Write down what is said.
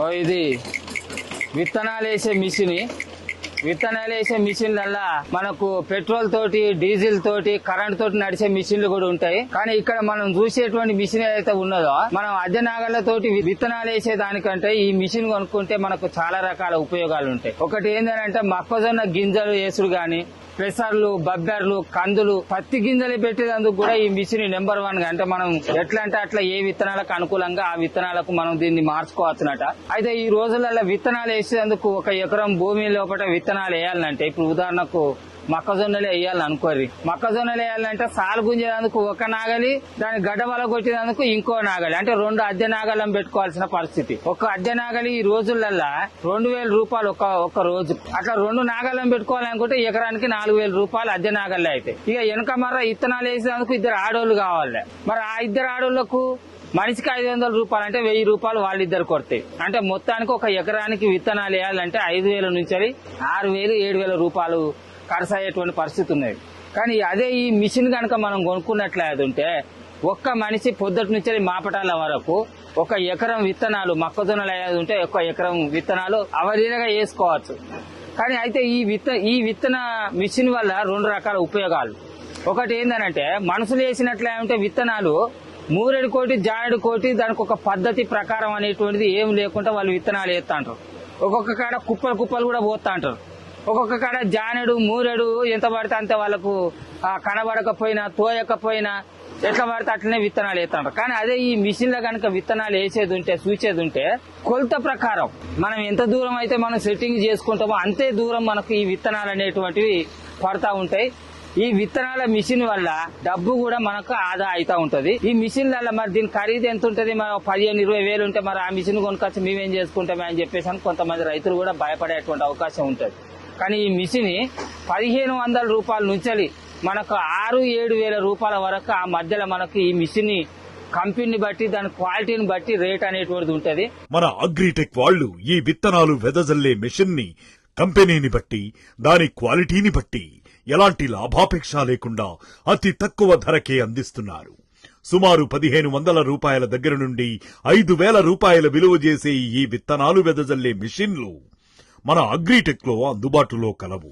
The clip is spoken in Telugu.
ఓ ఇది విత్తనాలు వేసే మిషన్. విత్తనాలు వేసే మిషన్లల్లా మనకు పెట్రోల్ తోటి డీజిల్ తోటి కరెంట్ తోటి నడిచే మిషన్లు కూడా ఉంటాయి. కానీ ఇక్కడ మనం చూసేటువంటి మిషన్ ఏదైతే ఉన్నదో మనం అద్దె తోటి విత్తనాలు వేసే దానికంటే ఈ మిషన్ కొనుక్కుంటే మనకు చాలా రకాల ఉపయోగాలు ఉంటాయి. ఒకటి ఏంటంటే మొక్కజొన్న గింజలు వేసుడు గాని ప్రెసర్లు బబ్బెర్లు కందులు పత్తి గింజలు పెట్టేందుకు కూడా ఈ మిషన్ నెంబర్ వన్గా. అంటే మనం ఎట్లా అంటే అట్లా ఏ విత్తనాలకు అనుకూలంగా ఆ విత్తనాలకు మనం దీన్ని మార్చుకోవచ్చునట అయితే ఈ రోజులలో విత్తనాలు వేసేందుకు ఒక ఎకరం భూమి లోపల విత్తనాలు వేయాలంటే ఇప్పుడు ఉదాహరణకు మొక్కజొన్నలు వేయాలని అనుకోరి మొక్కజొన్నలు వేయాలంటే సాలు గుంజేందుకు ఒక నాగలి దాని గడ్డ వల కొట్టేందుకు ఇంకో నాగలి. అంటే రెండు అద్దె నాగలం పెట్టుకోవాల్సిన పరిస్థితి. ఒక అద్దె నాగలి ఈ రోజులల్లా రెండు వేల రూపాయలు ఒక ఒక రోజు. అట్లా రెండు నాగలం పెట్టుకోవాలనుకుంటే ఎకరానికి నాలుగు వేల రూపాయలు అద్దె నాగళ్ళు అయితే. ఇక వెనక మర్ర ఇత్తనాలు వేసేందుకు ఇద్దరు ఆడోళ్ళు కావాలి. మరి ఆ ఇద్దరు ఆడోళ్ళకు మనిషికి ఐదు వందల రూపాయలు అంటే వెయ్యి రూపాయలు వాళ్ళిద్దరు కొడతాయి అంటే మొత్తానికి ఒక ఎకరానికి విత్తనాలు వేయాలంటే ఐదు వేల నుంచి ఆరు వేలు ఏడు వేల రూపాయలు కరసాయేటువంటి అయ్యేటువంటి పరిస్థితి ఉన్నది. కానీ అదే ఈ మిషన్ కనుక మనం కొనుక్కున్నట్లయితే ఒక్క మనిషి పొద్దుటి నుంచి మాపటాల వరకు ఒక ఎకరం విత్తనాలు మొక్కజొన్నలు అయ్యేది ఉంటే ఒక ఎకరం విత్తనాలు అవలీలగా వేసుకోవచ్చు. కానీ అయితే ఈ విత్త ఈ విత్తన మిషన్ వల్ల రెండు రకాల ఉపయోగాలు. ఒకటి ఏంటంటే మనుషులు వేసినట్లే ఉంటే విత్తనాలు మూరెడు కోటి జాడు కోటి దానికి ఒక పద్ధతి ప్రకారం అనేటువంటిది ఏం లేకుండా వాళ్ళు విత్తనాలు వేస్తా అంటారు ఒక్కొక్క కాడ కుప్పలు కుప్పలు కూడా పోతా అంటారు ఒక్కొక్క కాడ జానెడు మూరెడు ఎంత పడితే అంత వాళ్ళకు కనబడకపోయినా తోయకపోయినా ఎట్లా పడితే అట్లనే విత్తనాలు వేస్తుంటారు కానీ అదే ఈ మిషన్లో కనుక విత్తనాలు వేసేది ఉంటే చూసేది ఉంటే కొలత ప్రకారం మనం ఎంత దూరం అయితే మనం సెట్టింగ్ చేసుకుంటామో అంతే దూరం మనకు ఈ విత్తనాలు అనేటువంటివి పడతా ఉంటాయి. ఈ విత్తనాల మిషన్ వల్ల డబ్బు కూడా మనకు ఆదా అవుతా ఉంటది. ఈ మిషన్ వల్ల మరి దీని ఖరీదు ఎంత ఉంటది? మరి పదిహేను ఇరవై వేలు ఉంటే మరి ఆ మిషన్ కొనుకొచ్చి మేమేం చేసుకుంటామే అని చెప్పేసి కొంతమంది రైతులు కూడా భయపడేటువంటి అవకాశం ఉంటది. కానీ ఈ మిషన్ పదిహేను వందల రూపాయల నుంచి మనకు ఆరు ఏడు వేల రూపాయల వరకు ఆ మధ్యలో మనకు ఈ మిషన్ కంపెనీని బట్టి దాని క్వాలిటీని బట్టి రేట్ అనేటువంటిది ఉంటది. మన అగ్రిటెక్ వాళ్ళు ఈ విత్తనాలు వెదజల్లే మిషన్ని కంపెనీని బట్టి దాని క్వాలిటీని బట్టి ఎలాంటి లాభాపేక్ష లేకుండా అతి తక్కువ ధరకే అందిస్తున్నారు. సుమారు పదిహేను వందల రూపాయల దగ్గర నుండి ఐదు వేల రూపాయల విలువ చేసే ఈ విత్తనాలు వెదజల్లే మిషన్లు మన అగ్రిటెక్లో అందుబాటులో కలవు.